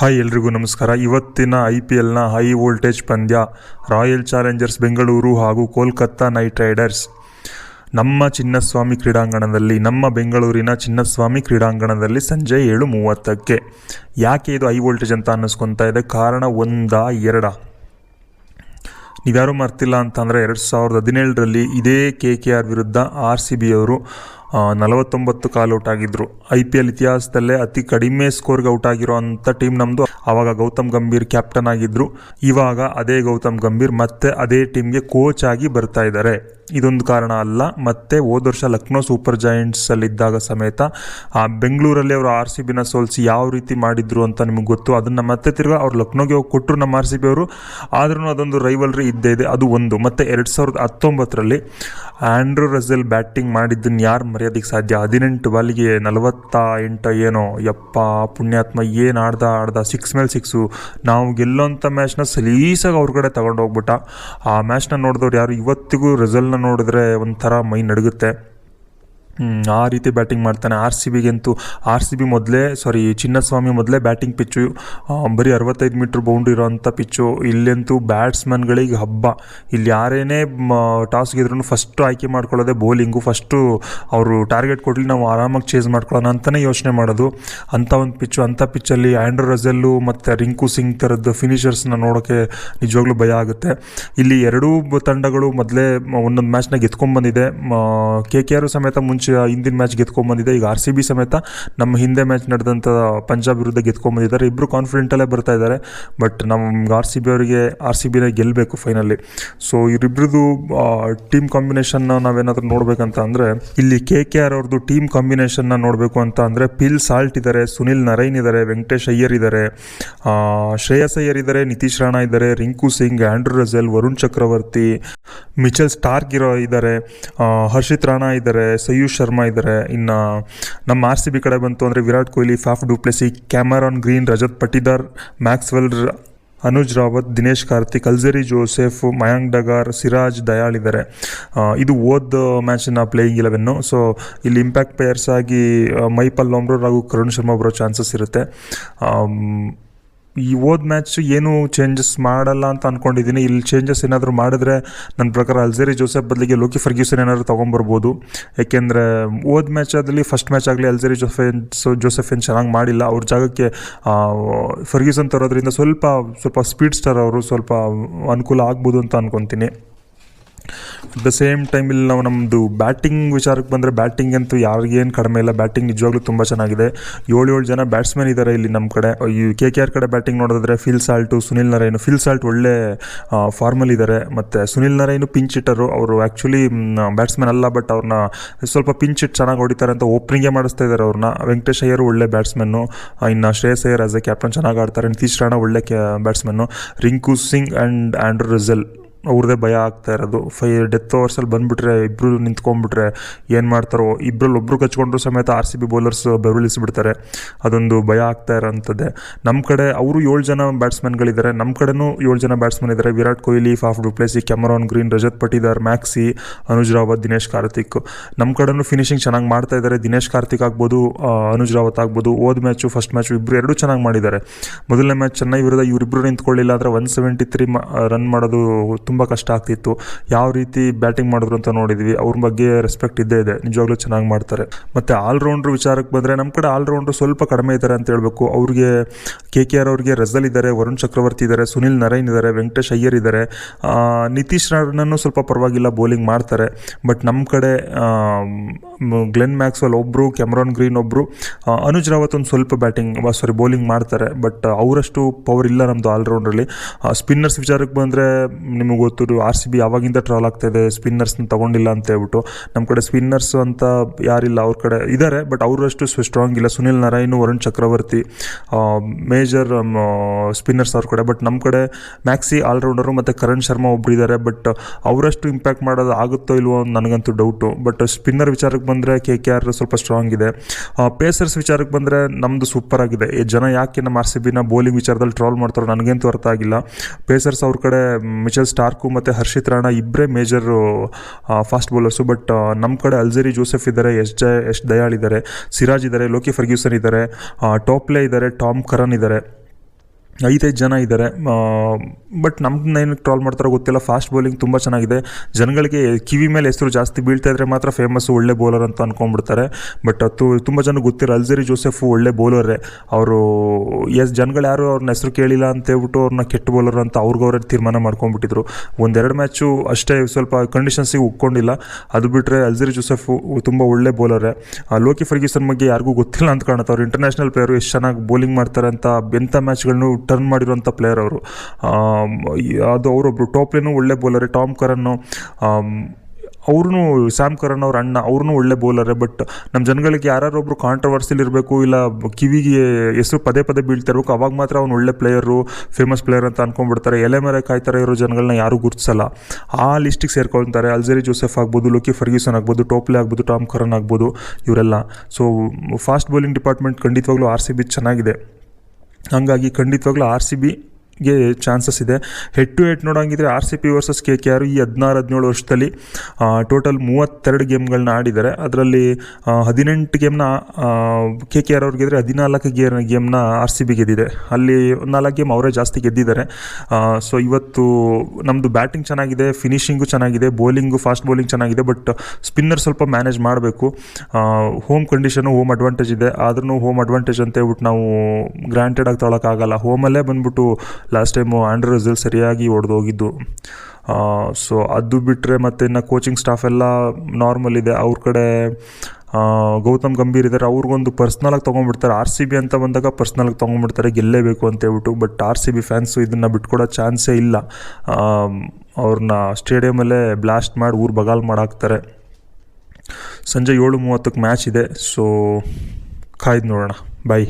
Hi ಎಲ್ರಿಗೂ ನಮಸ್ಕಾರ. ಇವತ್ತಿನ ಐ ಪಿ ಎಲ್ನ ಹೈ ವೋಲ್ಟೇಜ್ ಪಂದ್ಯ ರಾಯಲ್ ಚಾಲೆಂಜರ್ಸ್ ಬೆಂಗಳೂರು ಹಾಗೂ ಕೋಲ್ಕತ್ತಾ ನೈಟ್ ರೈಡರ್ಸ್. ನಮ್ಮ ಚಿನ್ನಸ್ವಾಮಿ ಕ್ರೀಡಾಂಗಣದಲ್ಲಿ, ನಮ್ಮ ಬೆಂಗಳೂರಿನ ಚಿನ್ನಸ್ವಾಮಿ ಕ್ರೀಡಾಂಗಣದಲ್ಲಿ ಸಂಜೆ ಏಳು ಮೂವತ್ತಕ್ಕೆ. ಯಾಕೆ ಇದು ಹೈ ವೋಲ್ಟೇಜ್ ಅಂತ ಅನ್ನಿಸ್ಕೊತಾ ಇದೆ? ಕಾರಣ ಒಂದಾ ಎರಡ? ನೀವ್ಯಾರು ಮರ್ತಿಲ್ಲ ಅಂತಂದರೆ ಎರಡು ಸಾವಿರದ ಹದಿನೇಳರಲ್ಲಿ ಇದೇ ಕೆ ಕೆ ಆರ್ ವಿರುದ್ಧ ಆರ್ ಸಿ ಬಿ ಅವರು ನಲವತ್ತೊಂಬತ್ತು ಕಾಲು ಔಟ್ ಆಗಿದ್ರು. ಐ ಪಿ ಎಲ್ ಇತಿಹಾಸದಲ್ಲೇ ಅತಿ ಕಡಿಮೆ ಸ್ಕೋರ್ಗೆ ಔಟ್ ಆಗಿರೋ ಅಂಥ ಟೀಮ್ ನಮ್ಮದು ಆವಾಗ ಗೌತಮ್ ಗಂಭೀರ್ ಕ್ಯಾಪ್ಟನ್ ಆಗಿದ್ದರು ಇವಾಗ ಅದೇ ಗೌತಮ್ ಗಂಭೀರ್ ಮತ್ತೆ ಅದೇ ಟೀಮ್ಗೆ ಕೋಚ್ ಆಗಿ ಬರ್ತಾ ಇದ್ದಾರೆ ಇದೊಂದು ಕಾರಣ ಅಲ್ಲ, ಮತ್ತೆ ಹೋದ ವರ್ಷ ಲಕ್ನೋ ಸೂಪರ್ ಜಾಯಿಂಟ್ಸಲ್ಲಿದ್ದಾಗ ಸಮೇತ, ಆ, ಬೆಂಗಳೂರಲ್ಲಿ ಅವರು ಆರ್ ಸಿ ಬಿನ ಸೋಲಿಸಿ ಯಾವ ರೀತಿ ಮಾಡಿದ್ರು ಅಂತ ನಿಮಗೆ ಗೊತ್ತು? ಅದನ್ನು ಮತ್ತೆ ತಿರ್ಗಿ ಅವ್ರು ಲಕ್ನೋಗೆ ಹೋಗಿ ಕೊಟ್ಟರು ನಮ್ಮ ಆರ್ ಸಿ ಬಿ ಅವರು. ಆದ್ರೂ ಅದೊಂದು ರೈವಲ್ರಿ ಇದ್ದೇ ಇದೆ. ಅದು ಒಂದು. ಮತ್ತು ಎರಡು ಸಾವಿರದ ಹತ್ತೊಂಬತ್ತರಲ್ಲಿ ಆಂಡ್ರೂ ರಸೆಲ್ ಬ್ಯಾಟಿಂಗ್ ಮಾಡಿದ್ದನ್ನು ಯಾರು ಮರ್ಯಾದಕ್ಕೆ ಸಾಧ್ಯ? ಹದಿನೆಂಟು ಬಾಲಿಗೆ ನಲವತ್ತ ಎಂಟು ಏನೋ? ಯಪ್ಪ, ಪುಣ್ಯಾತ್ಮ, ಏನು ಆಡ್ದ ಆಡ್ದ? ಸಿಕ್ಸ್ ಮೇಲೆ ಸಿಕ್ಸು. ನಾವು ಗೆಲ್ಲೋಂಥ ಮ್ಯಾಚ್ನ ಸಲೀಸಾಗಿ ಅವ್ರ ಕಡೆ ತಗೊಂಡು ಹೋಗ್ಬಿಟ್ಟ ಆ ಮ್ಯಾಚ್ನ ನೋಡಿದವ್ರು ಯಾರು? ಇವತ್ತಿಗೂ ರೆಸಲ್ನ ನೋಡಿದ್ರೆ ಒಂಥರ ಮೈ ನಡುಗುತ್ತೆ. ಆ ರೀತಿ ಬ್ಯಾಟಿಂಗ್ ಮಾಡ್ತಾನೆ. ಆರ್ ಸಿ ಬಿಗಂತೂ ಆರ್ ಸಿ ಬಿ ಮೊದಲೇ ಸಾರಿ ಚಿನ್ನಸ್ವಾಮಿ ಮೊದಲೇ ಬ್ಯಾಟಿಂಗ್ ಪಿಚ್ಚು ಬರೀ ಅರವತ್ತೈದು ಮೀಟ್ರ್ ಬೌಂಡ್ರಿ ಇರೋಂಥ ಪಿಚ್ಚು ಇಲ್ಲಂತೂ ಬ್ಯಾಟ್ಸ್ಮನ್ಗಳಿಗೆ ಹಬ್ಬ. ಇಲ್ಲಿ ಯಾರೇನೇ ಟಾಸ್ ಗೆದ್ರೂ ಫಸ್ಟು ಆಯ್ಕೆ ಮಾಡ್ಕೊಳ್ಳೋದೇ ಬೌಲಿಂಗು ಫಸ್ಟು ಅವರು ಟಾರ್ಗೆಟ್ ಕೊಡಲಿ ನಾವು ಆರಾಮಾಗಿ ಚೇಸ್ ಮಾಡ್ಕೊಳ್ಳೋಣ ಅಂತಲೇ ಯೋಚನೆ ಮಾಡೋದು. ಅಂಥ ಒಂದು ಪಿಚ್ಚು ಅಂಥ ಪಿಚ್ಚಲ್ಲಿ ಆ್ಯಂಡ್ರೋ ರಜಲ್ಲು ಮತ್ತು ರಿಂಕು ಸಿಂಗ್ ಥರದ್ದು ಫಿನಿಷರ್ಸ್ನ ನೋಡೋಕ್ಕೆ ನಿಜವಾಗ್ಲೂ ಭಯ ಆಗುತ್ತೆ. ಇಲ್ಲಿ ಎರಡೂ ತಂಡಗಳು ಮೊದಲೇ ಒಂದೊಂದು ಮ್ಯಾಚ್ನ ಗೆದ್ಕೊಂಡ್ಬಂದಿದೆ ಕೆ ಕೆ ಆರ್ ಸಮೇತ ಮುಂಚೆ ಹಿಂದಿನ ಮ್ಯಾಚ್ ಗೆದ್ಕೊಂಡ್ಬಂದಿದೆ ಈಗ ಆರ್ ಸಿ ಬಿ ಸಮೇತ ನಮ್ಮ ಹಿಂದೆ ಮ್ಯಾಚ್ ನಡೆದಂಥ ಪಂಜಾಬ್ ವಿರುದ್ಧ ಗೆದ್ಕೊಂಡ್ಬಂದಿದ್ದಾರೆ ಇಬ್ಬರು ಕಾನ್ಫಿಡೆಂಟಲ್ಲೇ ಬರ್ತಾ ಇದ್ದಾರೆ. ಬಟ್ ನಮ್ಗೆ ಆರ್ ಸಿ ಬಿ ಅವರಿಗೆ ಆರ್ ಸಿ ಬಿನೇ ಗೆಲ್ಲಬೇಕು ಫೈನಲಿ ಸೊ ಇವರಿಬ್ರದ್ದು ಟೀಮ್ ಕಾಂಬಿನೇಷನ್ ನಾವೇನಾದರೂ ನೋಡಬೇಕಂತ ಅಂದರೆ, ಇಲ್ಲಿ ಕೆ ಕೆ ಆರ್ ಅವ್ರದ್ದು ಟೀಮ್ ಕಾಂಬಿನೇಷನ್ನ ನೋಡಬೇಕು ಅಂತ ಅಂದರೆ ಪಿಲ್ ಸಾಲ್ಟ್ ಇದ್ದಾರೆ, ಸುನಿಲ್ ನರೈನ್ ಇದ್ದಾರೆ, ವೆಂಕಟೇಶ್ ಅಯ್ಯರ್ ಇದ್ದಾರೆ ಶ್ರೇಯಸ್ ಅಯ್ಯರ್ ಇದ್ದಾರೆ, ನಿತೀಶ್ ರಾಣಾ ಇದ್ದಾರೆ, Rinku Singh, Andre Russell, Varun Chakravarthy, Mitchell Starc ಇರೋ ಇದ್ದಾರೆ ಹರ್ಷಿತ್ ರಾಣಾ ಇದ್ದಾರೆ ಸಯೂಶ್ ಶರ್ಮಾ ಇದ್ದಾರೆ. ಇನ್ನು ನಮ್ಮ ಆರ್ ಸಿ ಬಿ ಕಡೆ ಬಂತು ಅಂದರೆ Virat Kohli, Faf du Plessis, Cameron Green, Rajat Patidar, Maxwell Anuj Rawat, Dinesh Karthik, Alzarri Joseph Mayank Dagar, Siraj Dayal ಇದ್ದಾರೆ. ಇದು ಓದ್ ಮ್ಯಾಚಿನ ಪ್ಲೇಯಿಂಗ್ ಇಲೆವೆನ್ನು. ಸೊ, ಇಲ್ಲಿ ಇಂಪ್ಯಾಕ್ಟ್ ಪ್ಲೇಯರ್ಸ್ ಆಗಿ ಮೈಪಲ್ ಲೋಮ್ರೋರ್ ಹಾಗೂ ಕರುಣ್ ಶರ್ಮಾ ಬರೋ ಚಾನ್ಸಸ್ ಇರುತ್ತೆ. ಈ ಓದ್ ಮ್ಯಾಚ್ ಏನು ಚೇಂಜಸ್ ಮಾಡಲ್ಲ ಅಂತ ಅಂದ್ಕೊಂಡಿದ್ದೀನಿ ಇಲ್ಲಿ ಚೇಂಜಸ್ ಏನಾದರೂ ಮಾಡಿದ್ರೆ ನನ್ನ ಪ್ರಕಾರ ಅಲ್ಜೇರಿ ಜೋಸೆಫ್ ಬದಲಿಗೆ ಲೋಕಿ ಫರ್ಗ್ಯೂಸನ್ ಏನಾದರೂ ತೊಗೊಂಬರ್ಬೋದು. ಯಾಕೆಂದರೆ ಓದ್ ಮ್ಯಾಚಲ್ಲಿ ಫಸ್ಟ್ ಮ್ಯಾಚ್ ಆಗಲಿ ಅಲ್ಜೇರಿ ಜೋಸೆಫ್ ಜೋಸೆಫ್ ಏನು ಚೆನ್ನಾಗಿ ಮಾಡಿಲ್ಲ. ಅವ್ರ ಜಾಗಕ್ಕೆ ಫರ್ಗ್ಯೂಸನ್ ತರೋದ್ರಿಂದ ಸ್ವಲ್ಪ ಸ್ವಲ್ಪ ಸ್ಪೀಡ್ ಸ್ಟಾರ್ ಅವರು ಸ್ವಲ್ಪ ಅನುಕೂಲ ಆಗ್ಬೋದು ಅಂತ ಅನ್ಕೊತೀನಿ. ಅಟ್ ದ ಸೇಮ್ ಟೈಮ್ ಇಲ್ಲಿ ನಾವು ನಮ್ಮದು ಬ್ಯಾಟಿಂಗ್ ವಿಚಾರಕ್ಕೆ ಬಂದರೆ ಬ್ಯಾಟಿಂಗ್ ಅಂತೂ ಯಾರಿಗೇನು ಕಡಿಮೆ ಇಲ್ಲ. ಬ್ಯಾಟಿಂಗ್ ನಿಜವಾಗ್ಲೂ ತುಂಬ ಚೆನ್ನಾಗಿದೆ. ಏಳು ಏಳು ಜನ ಬ್ಯಾಟ್ಸ್ಮನ್ ಇದ್ದಾರೆ ಇಲ್ಲಿ ನಮ್ಮ ಕಡೆ. ಈ ಕೆ ಕೆ ಆರ್ ಕಡೆ ಬ್ಯಾಟಿಂಗ್ ನೋಡಿದ್ರೆ Phil Salt Sunil Narine Phil Salt ಒಳ್ಳೆ ಫಾರ್ಮಲ್ ಇದ್ದಾರೆ ಮತ್ತು ಸುನಿಲ್ ನರೇನು ಪಿಂಚ್ ಹಿಟ್ಟರು ಅವರು ಆ್ಯಕ್ಚುಲಿ ಬ್ಯಾಟ್ಸ್ಮನ್ ಅಲ್ಲ ಬಟ್ ಅವ್ರನ್ನ ಸ್ವಲ್ಪ ಪಿಂಚ್ ಹಿಟ್ ಚೆನ್ನಾಗಿ ಹೊಡಿತಾರೆ ಅಂತ ಓಪನಿಂಗೇ ಮಾಡಿಸ್ತಾ ಇದ್ದಾರೆ ಅವ್ರನ್ನ ವೆಂಕಟೇಶ್ ಅಯ್ಯರು ಒಳ್ಳೆ ಬ್ಯಾಟ್ಸ್ಮನ್ನು ಇನ್ನು Shreyas Iyer as a captain ಚೆನ್ನಾಗಿ ಆಡ್ತಾರೆ. ನಿತೀಶ್ ರಾಣಾ ಒಳ್ಳೆ ಕ್ಯಾ batsman Rinku Singh and Andre Russell ಅವ್ರದ್ದೇ ಭಯ ಆಗ್ತಾ ಇರೋದು. ಫೈ ಡೆತ್ ಓವರ್ಸಲ್ಲಿ ಬಂದುಬಿಟ್ರೆ ಇಬ್ಬರು ನಿಂತ್ಕೊಂಡ್ಬಿಟ್ರೆ ಏನು ಮಾಡ್ತಾರೋ ಇಬ್ಬರಲ್ಲಿ ಒಬ್ಬರು ಕಚ್ಕೊಂಡ್ರು ಸಮೇತ ಆರ್ ಸಿ ಬಿ ಬೌಲರ್ಸ್ ಬೆರಳಿಸ್ಬಿಡ್ತಾರೆ ಅದೊಂದು ಭಯ ಆಗ್ತಾ ಇರೋಂಥದ್ದೇ. ನಮ್ಮ ಕಡೆ ಅವರು ಏಳು ಜನ ಬ್ಯಾಟ್ಸ್ಮನ್ಗಳಿದ್ದಾರೆ ನಮ್ಮ ಕಡೆನೂ ಏಳು ಜನ ಬ್ಯಾಟ್ಸ್ಮನ್ ಇದ್ದಾರೆ Virat Kohli, Faf du Plessis, Cameron Green, Rajat Patidar Maxi, Anuj Rawat, Dinesh Karthik. ನಮ್ಮ ಕಡೆನೂ ಫಿನಿಶಿಂಗ್ ಚೆನ್ನಾಗಿ ಮಾಡ್ತಾ ಇದ್ದಾರೆ ದಿನೇಶ್ ಕಾರ್ತಿಕ್ ಆಗ್ಬೋದು ಅನುಜ್ ರಾವತ್ ಆಗ್ಬೋದು ಓದ್ ಮ್ಯಾಚು ಫಸ್ಟ್ ಮ್ಯಾಚು ಇಬ್ಬರು ಎರಡೂ ಚೆನ್ನಾಗಿ ಮಾಡಿದ್ದಾರೆ ಮೊದಲನೇ ಮ್ಯಾಚ್ ಚೆನ್ನೈ ವಿರುದ್ಧ ಇವರಿಬ್ಬರು ನಿಂತ್ಕೊಳ್ಳಿಲ್ಲ ಅಂದರೆ ಒನ್ ಸೆವೆಂಟಿ ತ್ರೀ ರನ್ ಮಾಡೋದು ತುಂಬ ಕಷ್ಟ ಆಗ್ತಿತ್ತು. ಯಾವ ರೀತಿ ಬ್ಯಾಟಿಂಗ್ ಮಾಡಿದ್ರು ಅಂತ ನೋಡಿದ್ವಿ. ಅವ್ರ ಬಗ್ಗೆ ರೆಸ್ಪೆಕ್ಟ್ ಇದ್ದೇ ಇದೆ. ನಿಜವಾಗ್ಲೂ ಚೆನ್ನಾಗಿ ಮಾಡ್ತಾರೆ. ಮತ್ತು ಆಲ್ರೌಂಡ್ರ್ ವಿಚಾರಕ್ಕೆ ಬಂದರೆ ನಮ್ಮ ಕಡೆ ಆಲ್ರೌಂಡ್ರು ಸ್ವಲ್ಪ ಕಡಿಮೆ ಇದ್ದಾರೆ ಅಂತ ಹೇಳಬೇಕು. ಅವ್ರಿಗೆ ಕೆ ಕೆ ಆರ್ ಅವ್ರಿಗೆ ರಜಲ್ ಇದ್ದಾರೆ. ವರುಣ್ ಚಕ್ರವರ್ತಿ ಇದ್ದಾರೆ. ಸುನಿಲ್ ನರೈನ್ ಇದ್ದಾರೆ. ವೆಂಕಟೇಶ್ ಅಯ್ಯರ್ ಇದ್ದಾರೆ. ನಿತೀಶ್ ರಾಣನು ಸ್ವಲ್ಪ ಪರವಾಗಿಲ್ಲ ಬೌಲಿಂಗ್ ಮಾಡ್ತಾರೆ. ಬಟ್ ನಮ್ಮ ಕಡೆ ಗ್ಲೆನ್ ಮ್ಯಾಕ್ಸ್ವೆಲ್ ಒಬ್ಬರು ಕ್ಯಾಮ್ರಾನ್ ಗ್ರೀನ್ ಒಬ್ಬರು ಅನುಜ್ ರಾವತ್ ಒಂದು ಸ್ವಲ್ಪ ಬ್ಯಾಟಿಂಗ್ ಸಾರಿ ಬೌಲಿಂಗ್ ಮಾಡ್ತಾರೆ. ಬಟ್ ಅವರಷ್ಟು ಪವರ್ ಇಲ್ಲ ನಮ್ಮದು ಆಲ್ರೌಂಡ್ರಲ್ಲಿ ಸ್ಪಿನ್ನರ್ಸ್ ವಿಚಾರಕ್ಕೆ ಬಂದರೆ ನಿಮಗೆ ಗೊತ್ತು ಆರ್ ಸಿ ಬಿ ಯಾವಾಗಿಂದ ಟ್ರಾಲ್ ಆಗ್ತಾಯಿದೆ ಸ್ಪಿನ್ನರ್ಸ್ನ ತಗೊಂಡಿಲ್ಲ ಅಂತ ಹೇಳ್ಬಿಟ್ಟು. ನಮ್ಮ ಕಡೆ ಸ್ಪಿನ್ನರ್ಸ್ ಅಂತ ಯಾರಿಲ್ಲ, ಅವ್ರ ಕಡೆ ಇದ್ದಾರೆ ಬಟ್ ಅವರಷ್ಟು ಸ್ಟ್ರಾಂಗ್ ಇಲ್ಲ. ಸುನಿಲ್ ನಾರಾಯಣ್, ವರುಣ್ ಚಕ್ರವರ್ತಿ ಮೇಜರ್ ಸ್ಪಿನ್ನರ್ಸ್ ಅವ್ರ ಕಡೆ. ಬಟ್ ನಮ್ಮ ಕಡೆ ಮ್ಯಾಕ್ಸಿ ಆಲ್ರೌಂಡರು ಮತ್ತು ಕರಣ್ ಶರ್ಮಾ ಒಬ್ರು ಇದ್ದಾರೆ ಬಟ್ ಅವರಷ್ಟು ಇಂಪ್ಯಾಕ್ಟ್ ಮಾಡೋದು ಆಗುತ್ತೋ ಇಲ್ವೋ ನನಗಂತೂ ಡೌಟು ಬಟ್ ಸ್ಪಿನ್ನರ್ ವಿಚಾರಕ್ಕೆ ಬಂದರೆ ಕೆ ಕೆ ಆರ್ ಸ್ವಲ್ಪ ಸ್ಟ್ರಾಂಗ್ ಇದೆ. ಪೇಸರ್ಸ್ ವಿಚಾರಕ್ಕೆ ಬಂದರೆ ನಮ್ಮದು ಸೂಪರ್ ಆಗಿದೆ. ಈ ಜನ ಯಾಕೆ ನಮ್ಮ ಆರ್ ಸಿ ಬಿನ ಬೌಲಿಂಗ್ ವಿಚಾರದಲ್ಲಿ ಟ್ರಾಲ್ ಮಾಡ್ತಾರೋ ನನಗಂತೂ ಅರ್ಥ ಆಗಿಲ್ಲ. ಪೇಸರ್ಸ್ ಅವ್ರ ಕಡೆ ಮಿಚೆಲ್ ಸ್ಟಾರ್ಕು ಮತ್ತು ಹರ್ಷಿತ್ ರಾಣಾ ಇಬ್ಬರೇ ಮೇಜರು ಫಾಸ್ಟ್ ಬೌಲರ್ಸು ಬಟ್ ನಮ್ಮ ಕಡೆ ಅಲ್ಜರಿ ಜೋಸೆಫ್ ಇದ್ದಾರೆ ಎಸ್ ಜಯ ಎಸ್ ದಯಾಳ್ ಇದ್ದಾರೆ ಸಿರಾಜ್ ಇದ್ದಾರೆ ಲೋಕಿ ಫರ್ಗ್ಯೂಸನ್ ಇದ್ದಾರೆ ಟೋಪ್ಲೆ ಇದ್ದಾರೆ ಟಾಮ್ ಕರನ್ ಇದ್ದಾರೆ ಐದೈದು ಜನ ಇದ್ದಾರೆ. ಬಟ್ ನಮ್ಮನ್ನ ಏನಕ್ಕೆ ಟ್ರಾಲ್ ಮಾಡ್ತಾರೋ ಗೊತ್ತಿಲ್ಲ. ಫಾಸ್ಟ್ ಬೌಲಿಂಗ್ ತುಂಬ ಚೆನ್ನಾಗಿದೆ. ಜನಗಳಿಗೆ ಕಿವಿ ಮೇಲೆ ಹೆಸರು ಜಾಸ್ತಿ ಬೀಳ್ತಾ ಇದ್ರೆ ಮಾತ್ರ ಫೇಮಸ್ ಒಳ್ಳೆ ಬೌಲರ್ ಅಂತ ಅಂದ್ಕೊಂಡ್ಬಿಡ್ತಾರೆ ಬಟ್ ಅದು ತುಂಬ ಜನ ಗೊತ್ತಿರೋ ಅಲ್ಜರಿ ಜೋಸೆಫು ಒಳ್ಳೆ ಬೌಲರೇ ಅವರು ಎಸ್ ಜನಗಳು ಯಾರು ಅವ್ರನ್ನ ಹೆಸರು ಕೇಳಿಲ್ಲ ಅಂತ ಹೇಳ್ಬಿಟ್ಟು ಅವ್ರನ್ನ ಕೆಟ್ಟ ಬೌಲರ್ ಅಂತ ಅವ್ರಿಗವ್ರೇ ತೀರ್ಮಾನ ಮಾಡ್ಕೊಂಡ್ಬಿಟ್ಟಿದ್ರು. ಒಂದೆರಡು ಮ್ಯಾಚು ಅಷ್ಟೇ ಸ್ವಲ್ಪ ಕಂಡೀಷನ್ಸಿಗೆ ಒಪ್ಕೊಂಡಿಲ್ಲ ಅದು ಬಿಟ್ಟರೆ ಅಲ್ಜರಿ ಜೋಸೆಫು ತುಂಬ ಒಳ್ಳೆ ಬೌಲರೇ ಲೋಕಿ ಫರ್ಗೀಸನ್ ಬಗ್ಗೆ ಯಾರಿಗೂ ಗೊತ್ತಿಲ್ಲ ಅಂತ ಕಾಣುತ್ತೆ. ಅವ್ರು ಇಂಟರ್ನ್ಯಾಷನಲ್ ಪ್ಲೇಯರು ಎಷ್ಟು ಚೆನ್ನಾಗಿ ಬೌಲಿಂಗ್ ಮಾಡ್ತಾರೆ ಅಂತ ಎಂಥ ಮ್ಯಾಚ್ಗಳನ್ನು ಟರ್ನ್ ಮಾಡಿರುವಂಥ ಪ್ಲೇಯರ್ ಅವರು. ಅದು ಅವರೊಬ್ಬರು ಟೋಪ್ಲೆನೂ ಒಳ್ಳೆ ಬೌಲರ್ ಟಾಮ್ ಕರನ್ನು ಅವ್ರೂ ಸ್ಯಾಮ್ ಕರನ್ ಅವ್ರ ಅಣ್ಣ ಅವ್ರೂ ಒಳ್ಳೆ ಬೌಲರೇ ಬಟ್ ನಮ್ಮ ಜನಗಳಿಗೆ ಯಾರೊಬ್ರು ಕಾಂಟ್ರವರ್ಸಿಲ್ ಇರಬೇಕು, ಇಲ್ಲ ಕಿವಿಗೆ ಹೆಸರು ಪದೇ ಪದೇ ಬೀಳ್ತಾ ಇರಬೇಕು, ಅವಾಗ ಮಾತ್ರ ಅವ್ನು ಒಳ್ಳೆ ಪ್ಲೇಯರು ಫೇಮಸ್ ಪ್ಲೇಯರ್ ಅಂತ ಅನ್ಕೊಂಡ್ಬಿಡ್ತಾರೆ. ಎಲೆ ಮೇಲೆ ಕಾಯ್ತಾರೆ ಇರೋ ಜನಗಳನ್ನ ಯಾರೂ ಗುರುತಿಸಲ್ಲ. ಆ ಲಿಸ್ಟಿಗೆ ಸೇರ್ಕೊಳ್ತಾರೆ. ಅಲ್ಜರಿ ಜೋಸೆಫ್ ಆಗ್ಬೋದು ಲುಕಿ ಫರ್ಗ್ಯೂಸನ್ ಆಗ್ಬೋದು ಟೋಪ್ಲೆ ಆಗ್ಬೋದು ಟಾಮ್ ಕರನ್ ಆಗ್ಬೋದು, ಇವರೆಲ್ಲ. ಸೊ ಫಾಸ್ಟ್ ಬೌಲಿಂಗ್ ಡಿಪಾರ್ಟ್ಮೆಂಟ್ ಖಂಡಿತವಾಗ್ಲೂ ಆರ್ ಸಿ ಬಿ ಚೆನ್ನಾಗಿದೆ. ಹಂಗಾಗಿ ಖಂಡಿತವಾಗ್ಲೂ ಆರ್ ಸಿ ಬಿಗೆ ಚಾನ್ಸಸ್ ಇದೆ. Head to head ನೋಡೋಂಗಿದ್ರೆ R C P versus K K R ಈ ಹದಿನಾರು, ಹದಿನೇಳು ವರ್ಷದಲ್ಲಿ ಟೋಟಲ್ ಮೂವತ್ತೆರಡು ಗೇಮ್ಗಳನ್ನ ಆಡಿದ್ದಾರೆ. ಅದರಲ್ಲಿ ಹದಿನೆಂಟು ಗೇಮ್ನ ಕೆ ಕೆ ಆರ್ ಅವ್ರಿಗೆ ಹದಿನಾಲ್ಕು ಗೇ ಗೇಮ್ನ ಆರ್ ಸಿ ಬಿ ಗೆದ್ದಿದೆ. ಅಲ್ಲಿ ನಾಲ್ಕು ಗೇಮ್ ಅವರೇ ಜಾಸ್ತಿ ಗೆದ್ದಿದ್ದಾರೆ. ಸೊ ಇವತ್ತು ನಮ್ಮದು ಬ್ಯಾಟಿಂಗ್ ಚೆನ್ನಾಗಿದೆ ಫಿನಿಷಿಂಗು ಚೆನ್ನಾಗಿದೆ ಬೌಲಿಂಗು ಫಾಸ್ಟ್ ಬೌಲಿಂಗ್ ಚೆನ್ನಾಗಿದೆ ಬಟ್ ಸ್ಪಿನ್ನರ್ ಸ್ವಲ್ಪ ಮ್ಯಾನೇಜ್ ಮಾಡಬೇಕು. ಹೋಮ್ ಕಂಡೀಷನು ಹೋಮ್ ಅಡ್ವಾಂಟೇಜ್ ಇದೆ. ಆದ್ರೂ ಹೋಮ್ ಅಡ್ವಾಂಟೇಜ್ ಅಂತ ಹೇಳ್ಬಿಟ್ಟು ನಾವು ಗ್ರಾಂಟೆಡ್ ಆಗಿ ತೊಗೊಳಕ್ಕಾಗಲ್ಲ ಹೋಮಲ್ಲೇ ಬಂದ್ಬಿಟ್ಟು ಲಾಸ್ಟ್ ಟೈಮು ಆಂಡ್ರೂ ರಿಸಲ್ ಸರಿಯಾಗಿ ಹೊಡೆದು ಹೋಗಿದ್ದು. ಸೊ ಅದು ಬಿಟ್ಟರೆ ಮತ್ತು ಇನ್ನು ಕೋಚಿಂಗ್ ಸ್ಟಾಫ್ ಎಲ್ಲ ನಾರ್ಮಲ್ ಇದೆ. ಅವ್ರ ಕಡೆ ಗೌತಮ್ ಗಂಭೀರ್ ಇದ್ದಾರೆ ಅವ್ರಿಗೊಂದು ಪರ್ಸ್ನಲಾಗಿ ತೊಗೊಂಡ್ಬಿಡ್ತಾರೆ. ಆರ್ ಸಿ ಬಿ ಅಂತ ಬಂದಾಗ ಪರ್ಸ್ನಲಾಗಿ ತೊಗೊಂಡ್ಬಿಡ್ತಾರೆ. ಗೆಲ್ಲೇಬೇಕು ಅಂತ ಹೇಳ್ಬಿಟ್ಟು. But R C B fans ಇದನ್ನು ಬಿಟ್ಕೊಡೋ ಚಾನ್ಸೇ ಇಲ್ಲ. ಅವ್ರನ್ನ ಸ್ಟೇಡಿಯಮಲ್ಲೇ ಬ್ಲಾಸ್ಟ್ ಮಾಡಿ ಊರು ಬಗಾಲ್ ಮಾಡಾಕ್ತಾರೆ. ಸಂಜೆ ಏಳು ಮೂವತ್ತಕ್ಕೆ ಮ್ಯಾಚ್ ಇದೆ. ಸೊ ಕಾಯ್ದು ನೋಡೋಣ. ಬಾಯ್